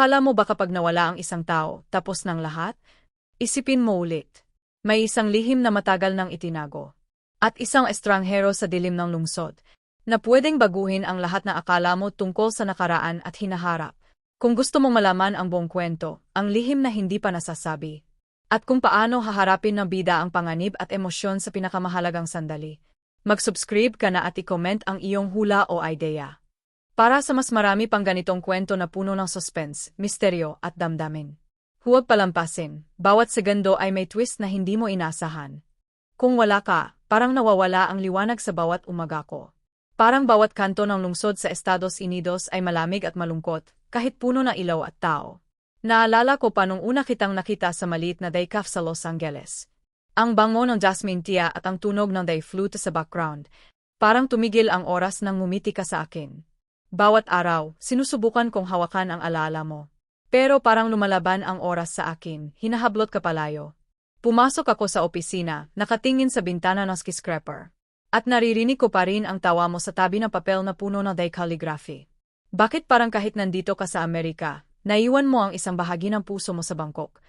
Akala mo ba kapag nawala ang isang tao, tapos ng lahat? Isipin mo ulit. May isang lihim na matagal nang itinago. At isang estranghero sa dilim ng lungsod, na pwedeng baguhin ang lahat na akala mo tungkol sa nakaraan at hinaharap. Kung gusto mong malaman ang buong kwento, ang lihim na hindi pa nasasabi, at kung paano haharapin ng bida ang panganib at emosyon sa pinakamahalagang sandali, mag-subscribe ka na at i-comment ang iyong hula o idea. Para sa mas marami pang ganitong kwento na puno ng suspense, misteryo at damdamin. Huwag palampasin, bawat segundo ay may twist na hindi mo inasahan. Kung wala ka, parang nawawala ang liwanag sa bawat umaga ko. Parang bawat kanto ng lungsod sa Estados Unidos ay malamig at malungkot, kahit puno ng ilaw at tao. Naalala ko pa nung una kitang nakita sa maliit na daycaf sa Los Angeles. Ang bango ng jasmine tea at ang tunog ng day flute sa background. Parang tumigil ang oras nang ngumiti ka sa akin. Bawat araw, sinusubukan kong hawakan ang alaala mo. Pero parang lumalaban ang oras sa akin, hinahablot ka palayo. Pumasok ako sa opisina, nakatingin sa bintana ng skyscraper. At naririnig ko pa rin ang tawa mo sa tabi ng papel na puno ng day calligraphy. Bakit parang kahit nandito ka sa Amerika, naiwan mo ang isang bahagi ng puso mo sa Bangkok?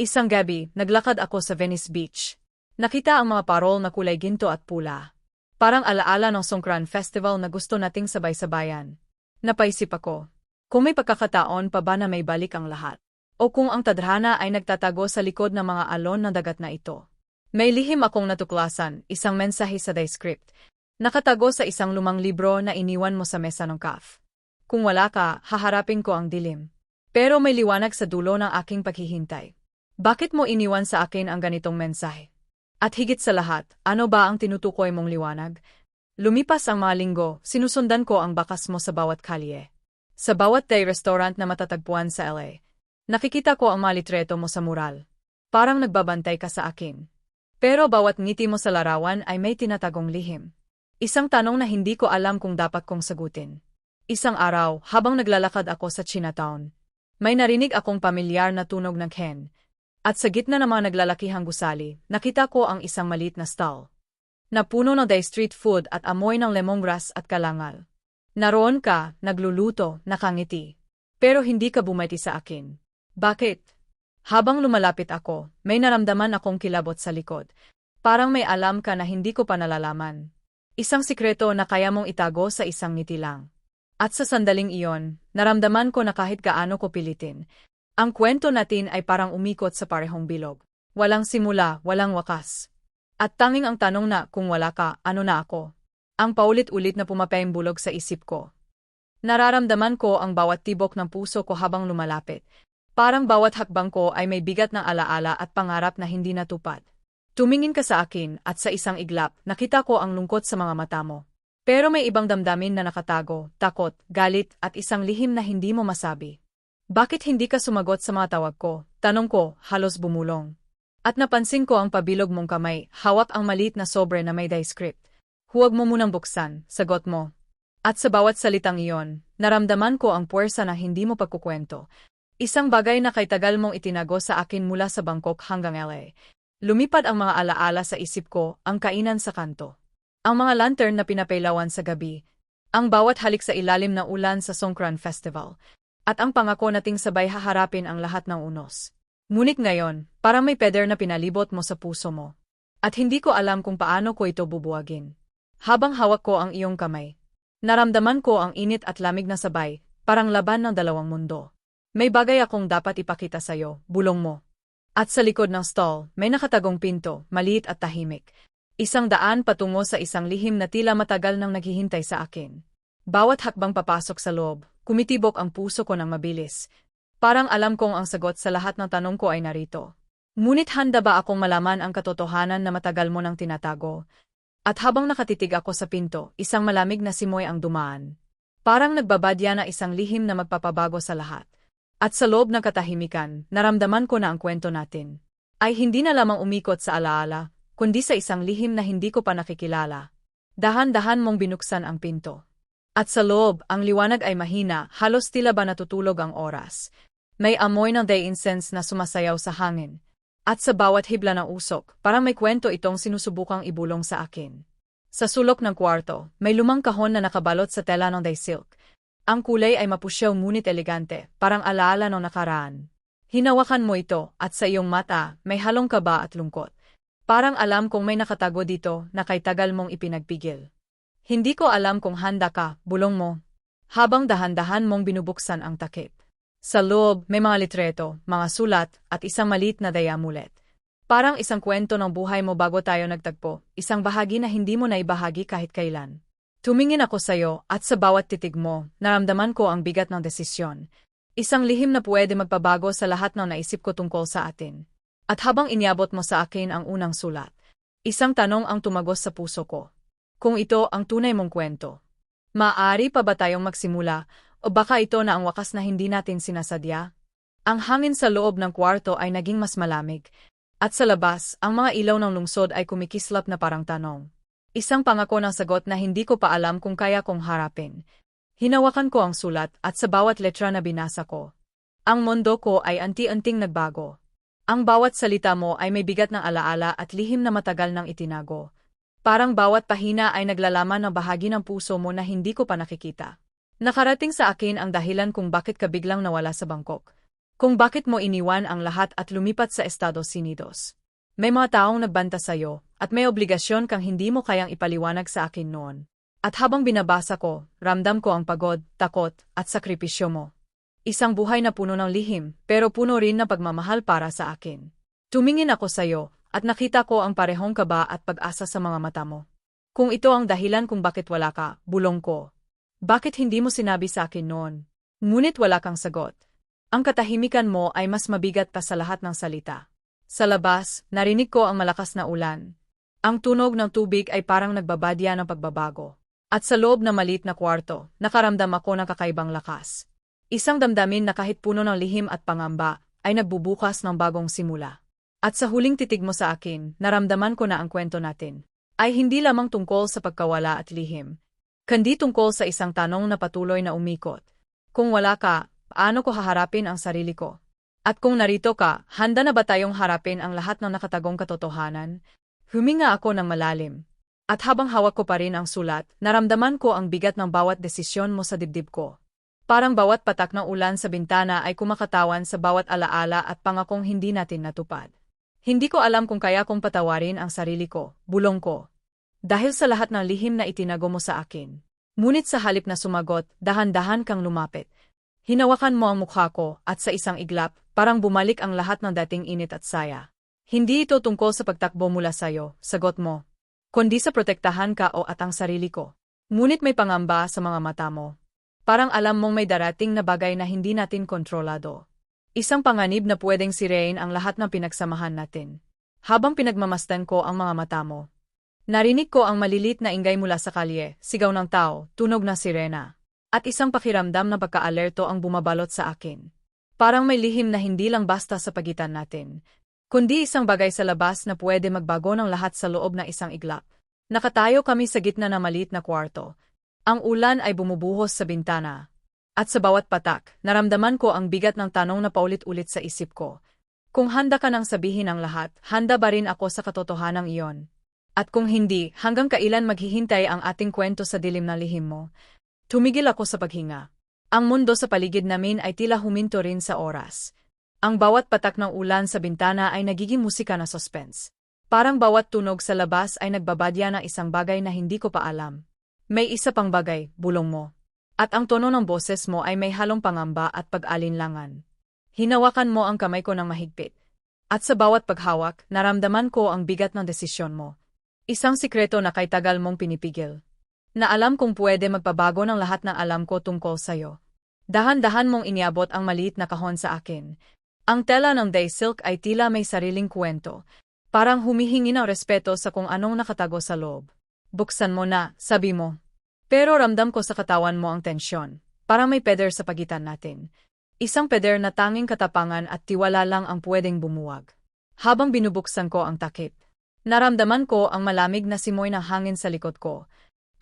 Isang gabi, naglakad ako sa Venice Beach. Nakita ang mga parol na kulay ginto at pula. Parang alaala ng Songkran Festival na gusto nating sabay-sabayan. Napaisip ako, kung may pagkakataon pa ba na may balik ang lahat? O kung ang tadhana ay nagtatago sa likod ng mga alon ng dagat na ito? May lihim akong natuklasan, isang mensahe sa script. Nakatago sa isang lumang libro na iniwan mo sa mesa ng kaf. Kung wala ka, haharapin ko ang dilim. Pero may liwanag sa dulo ng aking paghihintay. Bakit mo iniwan sa akin ang ganitong mensahe? At higit sa lahat, ano ba ang tinutukoy mong liwanag? Lumipas ang mga linggo, sinusundan ko ang bakas mo sa bawat kalye. Sa bawat day restaurant na matatagpuan sa LA. Nakikita ko ang mga litreto mo sa mural. Parang nagbabantay ka sa akin. Pero bawat ngiti mo sa larawan ay may tinatagong lihim. Isang tanong na hindi ko alam kung dapat kong sagutin. Isang araw, habang naglalakad ako sa Chinatown, may narinig akong pamilyar na tunog ng Ken. At sa gitna ng mga naglalakihang gusali, nakita ko ang isang maliit na stall. Napuno ng day street food at amoy ng lemongrass at kalangal. Naroon ka, nagluluto, nakangiti. Pero hindi ka bumati sa akin. Bakit? Habang lumalapit ako, may naramdaman akong kilabot sa likod. Parang may alam ka na hindi ko pa nalalaman. Isang sikreto na kaya mong itago sa isang ngiti lang. At sa sandaling iyon, naramdaman ko na kahit gaano ko pilitin, ang kwento natin ay parang umikot sa parehong bilog. Walang simula, walang wakas. At tanging ang tanong na kung wala ka, ano na ako? Ang paulit-ulit na bulog sa isip ko. Nararamdaman ko ang bawat tibok ng puso ko habang lumalapit, Parang bawat hakbang ko ay may bigat ng alaala at pangarap na hindi natupad. Tumingin ka sa akin at sa isang iglap, nakita ko ang lungkot sa mga mata mo. Pero may ibang damdamin na nakatago, takot, galit at isang lihim na hindi mo masabi. Bakit hindi ka sumagot sa mga tawag ko? Tanong ko, halos bumulong. At napansin ko ang pabilog mong kamay, hawak ang maliit na sobre na may script. Huwag mo munang buksan, sagot mo. At sa bawat salitang iyon, naramdaman ko ang puwersa na hindi mo pagkukwento, Isang bagay na kay tagal mong itinago sa akin mula sa Bangkok hanggang LA. Lumipad ang mga alaala sa isip ko, ang kainan sa kanto. Ang mga lantern na pinapailawan sa gabi. Ang bawat halik sa ilalim ng ulan sa Songkran Festival. At ang pangako nating sabay haharapin ang lahat ng unos. Ngunit ngayon, parang may peder na pinalibot mo sa puso mo. At hindi ko alam kung paano ko ito bubuwagin. Habang hawak ko ang iyong kamay, naramdaman ko ang init at lamig na sabay, parang laban ng dalawang mundo. May bagay akong dapat ipakita sa'yo, bulong mo. At sa likod ng stall, may nakatagong pinto, maliit at tahimik. Isang daan patungo sa isang lihim na tila matagal nang naghihintay sa akin. Bawat hakbang papasok sa loob, kumitibok ang puso ko ng mabilis. Parang alam kong ang sagot sa lahat ng tanong ko ay narito. Ngunit handa ba akong malaman ang katotohanan na matagal mo nang tinatago? At habang nakatitig ako sa pinto, isang malamig na simoy ang dumaan. Parang nagbabadya na isang lihim na magpapabago sa lahat. At sa loob ng katahimikan, naramdaman ko na ang kwento natin ay hindi na lamang umikot sa alaala, kundi sa isang lihim na hindi ko pa nakikilala. Dahan-dahan mong binuksan ang pinto. At sa loob, ang liwanag ay mahina, halos tila ba natutulog ang oras. May amoy ng day incense na sumasayaw sa hangin. At sa bawat hibla ng usok, parang may kwento itong sinusubukang ibulong sa akin. Sa sulok ng kwarto, may lumang kahon na nakabalot sa tela ng day silk. Ang kulay ay mapusyaw ngunit elegante, parang alaala ng nakaraan. Hinawakan mo ito at sa iyong mata may halong kaba at lungkot. Parang alam kung may nakatago dito na kay tagal mong ipinagpigil. Hindi ko alam kung handa ka, bulong mo. Habang dahan-dahan mong binubuksan ang takip. Sa loob, may mga litreto, mga sulat, at isang malit na diamulet. Parang isang kwento ng buhay mo bago tayo nagtagpo, isang bahagi na hindi mo naibahagi kahit kailan. Tumingin ako sa'yo at sa bawat titig mo, naramdaman ko ang bigat ng desisyon. Isang lihim na pwede magpabago sa lahat ng naisip ko tungkol sa atin. At habang inyabot mo sa akin ang unang sulat, isang tanong ang tumagos sa puso ko. Kung ito ang tunay mong kwento, maaari pa ba tayong magsimula o baka ito na ang wakas na hindi natin sinasadya? Ang hangin sa loob ng kwarto ay naging mas malamig, at sa labas, ang mga ilaw ng lungsod ay kumikislap na parang tanong. Isang pangako ng sagot na hindi ko pa alam kung kaya kong harapin. Hinawakan ko ang sulat at sa bawat letra na binasa ko. Ang mundo ko ay anti-anting nagbago. Ang bawat salita mo ay may bigat ng alaala at lihim na matagal nang itinago. Parang bawat pahina ay naglalaman ng bahagi ng puso mo na hindi ko pa nakikita. Nakarating sa akin ang dahilan kung bakit ka biglang nawala sa Bangkok. Kung bakit mo iniwan ang lahat at lumipat sa Estados Unidos. May mga taong nagbanta sa'yo, at may obligasyon kang hindi mo kayang ipaliwanag sa akin noon. At habang binabasa ko, ramdam ko ang pagod, takot, at sakripisyo mo. Isang buhay na puno ng lihim, pero puno rin ng pagmamahal para sa akin. Tumingin ako sa'yo, at nakita ko ang parehong kaba at pag-asa sa mga mata mo. Kung ito ang dahilan kung bakit wala ka, bulong ko. Bakit hindi mo sinabi sa akin noon? Ngunit wala kang sagot. Ang katahimikan mo ay mas mabigat pa sa lahat ng salita. Sa labas, narinig ko ang malakas na ulan. Ang tunog ng tubig ay parang nagbabadya ng pagbabago. At sa loob ng malit na kwarto, nakaramdam ako ng kakaibang lakas. Isang damdamin na kahit puno ng lihim at pangamba, ay nagbubukas ng bagong simula. At sa huling titig mo sa akin, naramdaman ko na ang kwento natin. Ay hindi lamang tungkol sa pagkawala at lihim. Kandi tungkol sa isang tanong na patuloy na umikot. Kung wala ka, paano ko haharapin ang sarili ko? At kung narito ka, handa na ba tayong harapin ang lahat ng nakatagong katotohanan? Huminga ako ng malalim. At habang hawak ko pa rin ang sulat, naramdaman ko ang bigat ng bawat desisyon mo sa dibdib ko. Parang bawat patak ng ulan sa bintana ay kumakatawan sa bawat alaala at pangakong hindi natin natupad. Hindi ko alam kung kaya kong patawarin ang sarili ko, bulong ko. Dahil sa lahat ng lihim na itinago mo sa akin. Ngunit sa halip na sumagot, dahan-dahan kang lumapit. Hinawakan mo ang mukha ko at sa isang iglap, Parang bumalik ang lahat ng dating init at saya. Hindi ito tungkol sa pagtakbo mula sa'yo, sagot mo. Kundi sa protektahan ka o at ang sarili ko. Ngunit may pangamba sa mga mata mo. Parang alam mong may darating na bagay na hindi natin kontrolado. Isang panganib na pwedeng sirein ang lahat ng pinagsamahan natin. Habang pinagmamasdan ko ang mga mata mo. Narinig ko ang malilit na ingay mula sa kalye, sigaw ng tao, tunog ng sirena. At isang pakiramdam na pagka-alerto ang bumabalot sa akin. Parang may lihim na hindi lang basta sa pagitan natin, kundi isang bagay sa labas na pwede magbago ng lahat sa loob ng isang iglap. Nakatayo kami sa gitna ng maliit na kwarto. Ang ulan ay bumubuhos sa bintana. At sa bawat patak, naramdaman ko ang bigat ng tanong na paulit-ulit sa isip ko. Kung handa ka nang sabihin ang lahat, handa ba rin ako sa katotohanan iyon? At kung hindi, hanggang kailan maghihintay ang ating kwento sa dilim na lihim mo? Tumigil ako sa paghinga. Ang mundo sa paligid namin ay tila huminto rin sa oras. Ang bawat patak ng ulan sa bintana ay nagiging musika na suspense. Parang bawat tunog sa labas ay nagbabadya ng isang bagay na hindi ko pa alam. May isa pang bagay, bulong mo. At ang tono ng boses mo ay may halong pangamba at pag-alinlangan. Hinawakan mo ang kamay ko ng mahigpit. At sa bawat paghawak, naramdaman ko ang bigat ng desisyon mo. Isang sikreto na kay tagal mong pinipigil. Na alam kong pwede magpabago ng lahat ng alam ko tungkol sa'yo. Dahan-dahan mong iniabot ang maliit na kahon sa akin. Ang tela ng day silk ay tila may sariling kwento. Parang humihingi ng respeto sa kung anong nakatago sa loob. Buksan mo na, sabi mo. Pero ramdam ko sa katawan mo ang tensyon. Parang may peder sa pagitan natin. Isang peder na tanging katapangan at tiwala lang ang pwedeng bumuwag. Habang binubuksan ko ang takip, naramdaman ko ang malamig na simoy ng hangin sa likod ko.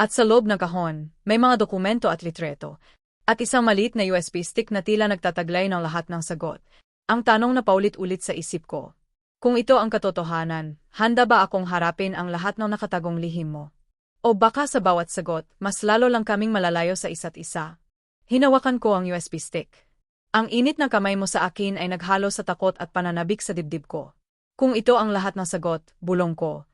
At sa loob ng kahon, may mga dokumento at litreto, at isang maliit na USB stick na tila nagtataglay ng lahat ng sagot. Ang tanong na paulit-ulit sa isip ko. Kung ito ang katotohanan, handa ba akong harapin ang lahat ng nakatagong lihim mo? O baka sa bawat sagot, mas lalo lang kaming malalayo sa isa't isa. Hinawakan ko ang USB stick. Ang init na kamay mo sa akin ay naghalo sa takot at pananabik sa dibdib ko. Kung ito ang lahat ng sagot, bulong ko.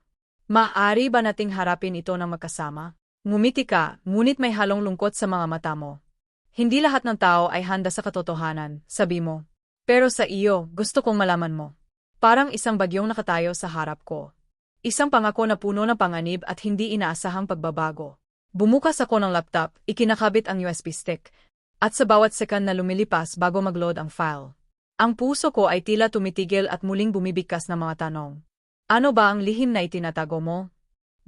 Maari ba nating harapin ito ng magkasama? Ngumiti ka, ngunit may halong lungkot sa mga mata mo. Hindi lahat ng tao ay handa sa katotohanan, sabi mo. Pero sa iyo, gusto kong malaman mo. Parang isang bagyong nakatayo sa harap ko. Isang pangako na puno ng panganib at hindi inaasahang pagbabago. Bumukas ako ng laptop, ikinakabit ang USB stick, at sa bawat second na lumilipas bago mag-load ang file. Ang puso ko ay tila tumitigil at muling bumibigkas ng mga tanong. Ano ba ang lihim na itinatago mo?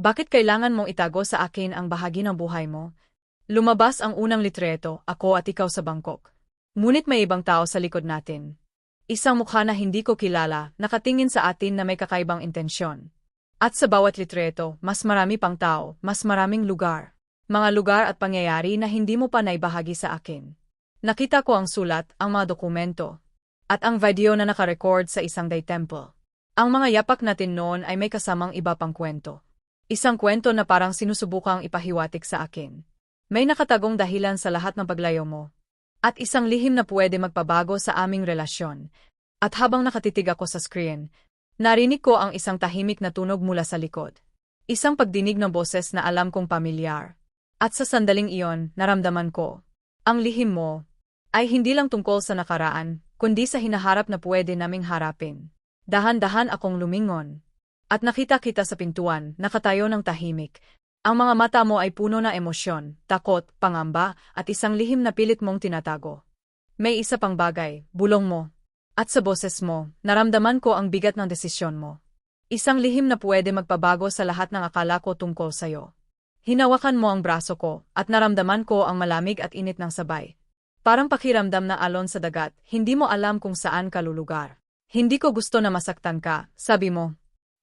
Bakit kailangan mong itago sa akin ang bahagi ng buhay mo? Lumabas ang unang litreto, ako at ikaw sa Bangkok. Ngunit may ibang tao sa likod natin. Isang mukha na hindi ko kilala, nakatingin sa atin na may kakaibang intensyon. At sa bawat litreto, mas marami pang tao, mas maraming lugar mga lugar at pangyayari na hindi mo pa naibahagi sa akin. Nakita ko ang sulat, ang mga dokumento, at ang video na nakarecord sa isang day temple. Ang mga yapak natin noon ay may kasamang iba pang kwento. Isang kwento na parang sinusubukang ipahiwatik sa akin. May nakatagong dahilan sa lahat ng paglayo mo. At isang lihim na pwede magpabago sa aming relasyon. At habang nakatitig ako sa screen, narinig ko ang isang tahimik na tunog mula sa likod. Isang pagdinig ng boses na alam kong pamilyar. At sa sandaling iyon, naramdaman ko, ang lihim mo ay hindi lang tungkol sa nakaraan, kundi sa hinaharap na pwede naming harapin. Dahan-dahan akong lumingon. At nakita kita sa pintuan, nakatayo ng tahimik. Ang mga mata mo ay puno na emosyon, takot, pangamba, at isang lihim na pilit mong tinatago. May isa pang bagay, bulong mo. At sa boses mo, naramdaman ko ang bigat ng desisyon mo. Isang lihim na pwede magpabago sa lahat ng akala ko tungkol sa'yo. Hinawakan mo ang braso ko, at naramdaman ko ang malamig at init ng sabay. Parang pakiramdam na alon sa dagat, hindi mo alam kung saan ka lulugar. Hindi ko gusto na masaktan ka, sabi mo.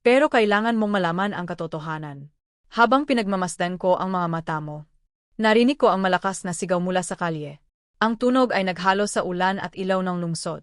Pero kailangan mong malaman ang katotohanan. Habang pinagmamasdan ko ang mga mata mo, narinig ko ang malakas na sigaw mula sa kalye. Ang tunog ay naghalo sa ulan at ilaw ng lungsod.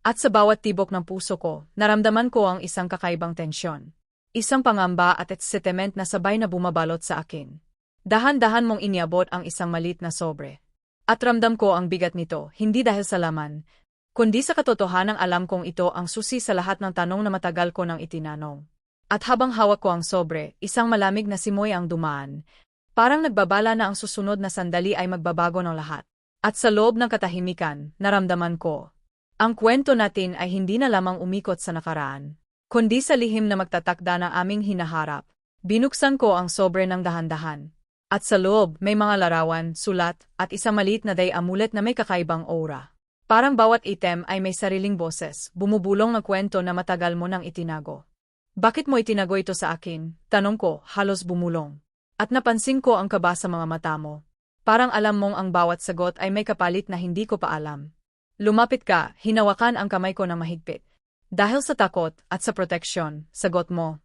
At sa bawat tibok ng puso ko, naramdaman ko ang isang kakaibang tensyon. Isang pangamba at excitement na sabay na bumabalot sa akin. Dahan-dahan mong iniabot ang isang malit na sobre. At ramdam ko ang bigat nito, hindi dahil sa laman, kundi sa katotohanang alam kong ito ang susi sa lahat ng tanong na matagal ko nang itinanong. At habang hawak ko ang sobre, isang malamig na simoy ang dumaan. Parang nagbabala na ang susunod na sandali ay magbabago ng lahat. At sa loob ng katahimikan, naramdaman ko. Ang kwento natin ay hindi na lamang umikot sa nakaraan kundi sa lihim na magtatakda ng aming hinaharap. Binuksan ko ang sobre ng dahan-dahan. At sa loob, may mga larawan, sulat, at isang maliit na day amulet na may kakaibang aura. Parang bawat item ay may sariling boses, bumubulong na kwento na matagal mo nang itinago. Bakit mo itinago ito sa akin? Tanong ko, halos bumulong. At napansin ko ang kaba sa mga mata mo. Parang alam mong ang bawat sagot ay may kapalit na hindi ko pa alam. Lumapit ka, hinawakan ang kamay ko na mahigpit. Dahil sa takot at sa proteksyon, sagot mo.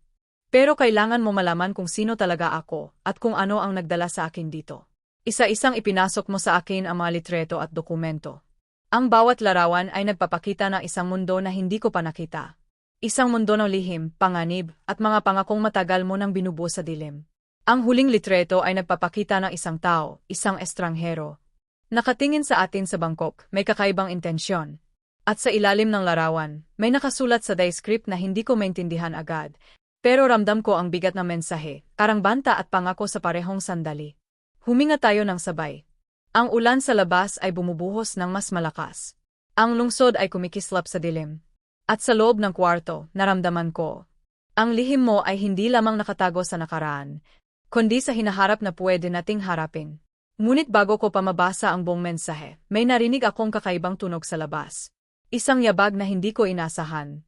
Pero kailangan mo malaman kung sino talaga ako at kung ano ang nagdala sa akin dito. Isa-isang ipinasok mo sa akin ang mga litreto at dokumento. Ang bawat larawan ay nagpapakita ng isang mundo na hindi ko pa nakita. Isang mundo ng lihim, panganib, at mga pangakong matagal mo nang binubuo sa dilim. Ang huling litreto ay nagpapakita ng isang tao, isang estranghero. Nakatingin sa atin sa Bangkok, may kakaibang intensyon, at sa ilalim ng larawan, may nakasulat sa script na hindi ko maintindihan agad. Pero ramdam ko ang bigat ng mensahe, parang banta at pangako sa parehong sandali. Huminga tayo ng sabay. Ang ulan sa labas ay bumubuhos ng mas malakas. Ang lungsod ay kumikislap sa dilim. At sa loob ng kwarto, naramdaman ko. Ang lihim mo ay hindi lamang nakatago sa nakaraan, kundi sa hinaharap na pwede nating harapin. Ngunit bago ko pa mabasa ang buong mensahe, may narinig akong kakaibang tunog sa labas. Isang yabag na hindi ko inasahan.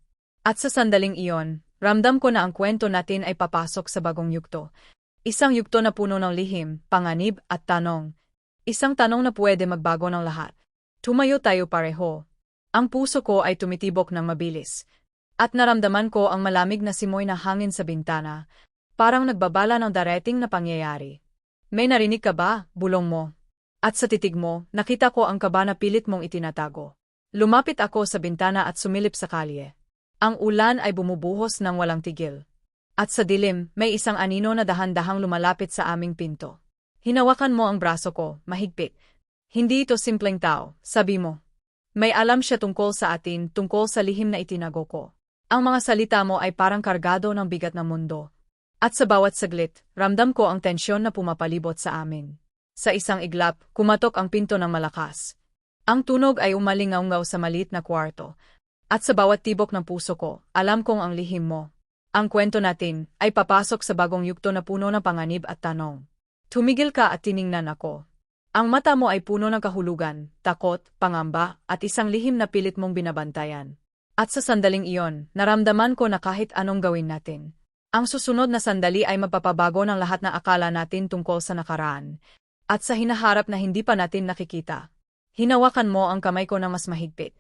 At sa sandaling iyon, ramdam ko na ang kwento natin ay papasok sa bagong yugto. Isang yugto na puno ng lihim, panganib at tanong. Isang tanong na pwede magbago ng lahat. Tumayo tayo pareho. Ang puso ko ay tumitibok ng mabilis. At naramdaman ko ang malamig na simoy na hangin sa bintana, parang nagbabala ng darating na pangyayari. May narinig ka ba, bulong mo? At sa titig mo, nakita ko ang kaba na pilit mong itinatago. Lumapit ako sa bintana at sumilip sa kalye. Ang ulan ay bumubuhos ng walang tigil. At sa dilim, may isang anino na dahan-dahang lumalapit sa aming pinto. Hinawakan mo ang braso ko, mahigpit. Hindi ito simpleng tao, sabi mo. May alam siya tungkol sa atin, tungkol sa lihim na itinago ko. Ang mga salita mo ay parang kargado ng bigat ng mundo. At sa bawat saglit, ramdam ko ang tensyon na pumapalibot sa amin. Sa isang iglap, kumatok ang pinto ng malakas. Ang tunog ay umalingaw sa maliit na kwarto. At sa bawat tibok ng puso ko, alam kong ang lihim mo. Ang kwento natin ay papasok sa bagong yugto na puno ng panganib at tanong. Tumigil ka at tiningnan ako. Ang mata mo ay puno ng kahulugan, takot, pangamba, at isang lihim na pilit mong binabantayan. At sa sandaling iyon, naramdaman ko na kahit anong gawin natin. Ang susunod na sandali ay magpapabago ng lahat na akala natin tungkol sa nakaraan. At sa hinaharap na hindi pa natin nakikita. Hinawakan mo ang kamay ko na mas mahigpit.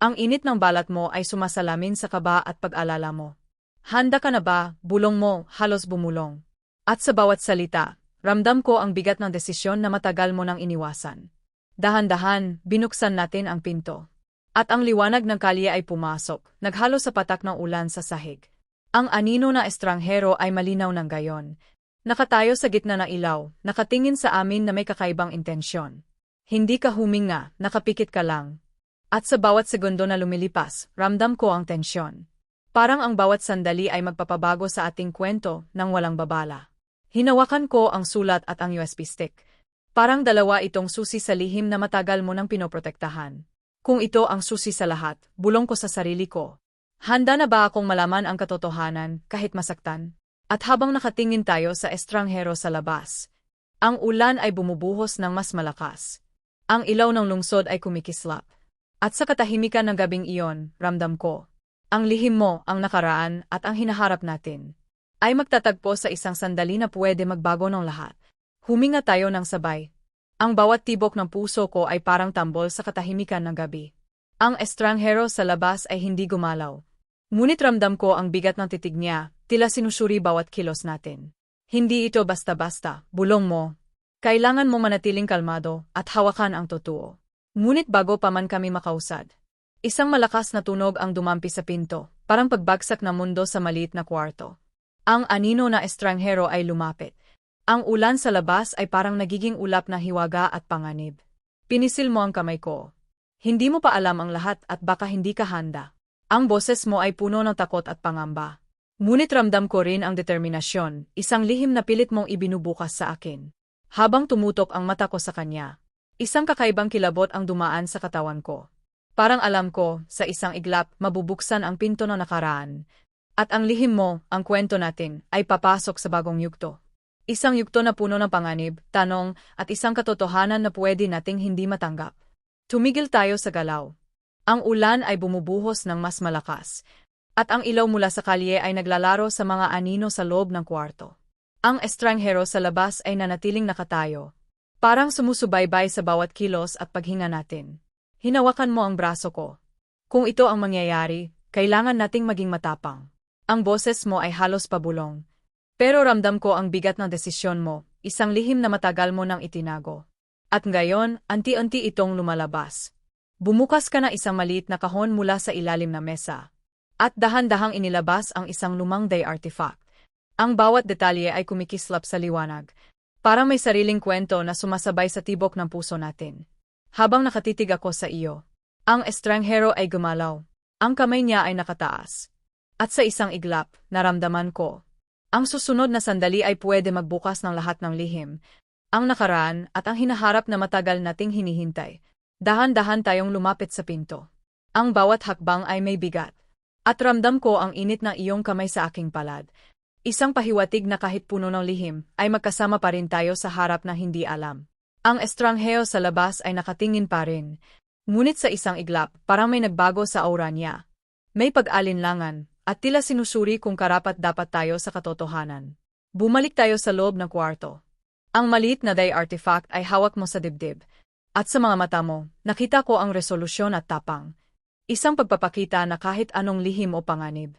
Ang init ng balat mo ay sumasalamin sa kaba at pag-alala mo. Handa ka na ba, bulong mo, halos bumulong. At sa bawat salita, Ramdam ko ang bigat ng desisyon na matagal mo nang iniwasan. Dahan-dahan, binuksan natin ang pinto. At ang liwanag ng kalye ay pumasok, naghalo sa patak ng ulan sa sahig. Ang anino na estranghero ay malinaw ng gayon. Nakatayo sa gitna ng ilaw, nakatingin sa amin na may kakaibang intensyon. Hindi ka huminga, nakapikit ka lang. At sa bawat segundo na lumilipas, ramdam ko ang tensyon. Parang ang bawat sandali ay magpapabago sa ating kwento nang walang babala. Hinawakan ko ang sulat at ang USB stick. Parang dalawa itong susi sa lihim na matagal mo nang pinoprotektahan. Kung ito ang susi sa lahat, bulong ko sa sarili ko. Handa na ba akong malaman ang katotohanan kahit masaktan? At habang nakatingin tayo sa estranghero sa labas, ang ulan ay bumubuhos ng mas malakas. Ang ilaw ng lungsod ay kumikislap. At sa katahimikan ng gabing iyon, ramdam ko. Ang lihim mo, ang nakaraan, at ang hinaharap natin ay magtatagpo sa isang sandali na pwede magbago ng lahat. Huminga tayo ng sabay. Ang bawat tibok ng puso ko ay parang tambol sa katahimikan ng gabi. Ang estranghero sa labas ay hindi gumalaw. Ngunit ramdam ko ang bigat ng titig niya, tila sinusuri bawat kilos natin. Hindi ito basta-basta, bulong mo. Kailangan mo manatiling kalmado at hawakan ang totoo. Ngunit bago pa man kami makausad. Isang malakas na tunog ang dumampi sa pinto, parang pagbagsak ng mundo sa maliit na kwarto. Ang anino na estranghero ay lumapit. Ang ulan sa labas ay parang nagiging ulap na hiwaga at panganib. Pinisil mo ang kamay ko. Hindi mo pa alam ang lahat at baka hindi ka handa. Ang boses mo ay puno ng takot at pangamba. Ngunit ramdam ko rin ang determinasyon, isang lihim na pilit mong ibinubukas sa akin. Habang tumutok ang mata ko sa kanya, isang kakaibang kilabot ang dumaan sa katawan ko. Parang alam ko, sa isang iglap, mabubuksan ang pinto ng nakaraan, at ang lihim mo, ang kwento natin, ay papasok sa bagong yugto. Isang yugto na puno ng panganib, tanong, at isang katotohanan na pwede nating hindi matanggap. Tumigil tayo sa galaw. Ang ulan ay bumubuhos ng mas malakas, at ang ilaw mula sa kalye ay naglalaro sa mga anino sa loob ng kwarto. Ang estranghero sa labas ay nanatiling nakatayo, parang sumusubaybay sa bawat kilos at paghinga natin. Hinawakan mo ang braso ko. Kung ito ang mangyayari, kailangan nating maging matapang. Ang boses mo ay halos pabulong. Pero ramdam ko ang bigat ng desisyon mo, isang lihim na matagal mo nang itinago. At ngayon, anti-anti itong lumalabas. Bumukas ka na isang maliit na kahon mula sa ilalim na mesa. At dahan-dahang inilabas ang isang lumang day artifact. Ang bawat detalye ay kumikislap sa liwanag. Parang may sariling kwento na sumasabay sa tibok ng puso natin. Habang nakatitig ako sa iyo, ang estranghero ay gumalaw. Ang kamay niya ay nakataas. At sa isang iglap, naramdaman ko. Ang susunod na sandali ay pwede magbukas ng lahat ng lihim. Ang nakaraan at ang hinaharap na matagal nating hinihintay. Dahan-dahan tayong lumapit sa pinto. Ang bawat hakbang ay may bigat. At ramdam ko ang init ng iyong kamay sa aking palad. Isang pahiwatig na kahit puno ng lihim, ay magkasama pa rin tayo sa harap na hindi alam. Ang estrangheo sa labas ay nakatingin pa rin. Ngunit sa isang iglap, parang may nagbago sa aura niya. May pag-alinlangan, at tila sinusuri kung karapat-dapat tayo sa katotohanan. Bumalik tayo sa loob ng kwarto. Ang maliit na day artifact ay hawak mo sa dibdib. At sa mga mata mo, nakita ko ang resolusyon at tapang. Isang pagpapakita na kahit anong lihim o panganib.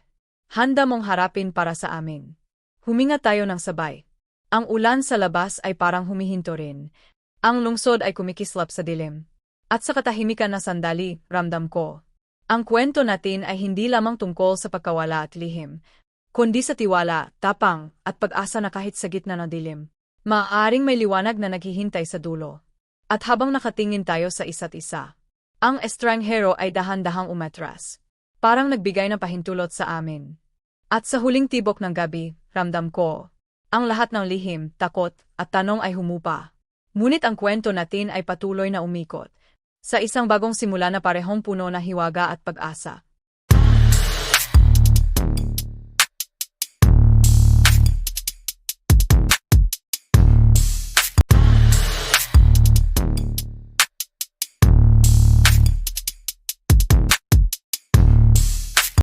Handa mong harapin para sa amin. Huminga tayo ng sabay. Ang ulan sa labas ay parang humihinto rin. Ang lungsod ay kumikislap sa dilim. At sa katahimikan na sandali, ramdam ko, ang kwento natin ay hindi lamang tungkol sa pagkawala at lihim, kundi sa tiwala, tapang, at pag-asa na kahit sa gitna ng dilim. Maaaring may liwanag na naghihintay sa dulo. At habang nakatingin tayo sa isa't isa, ang estranghero ay dahan-dahang umatras. Parang nagbigay ng pahintulot sa amin. At sa huling tibok ng gabi, ramdam ko, ang lahat ng lihim, takot, at tanong ay humupa. Ngunit ang kwento natin ay patuloy na umikot. Sa isang bagong simula na parehong puno na hiwaga at pag-asa.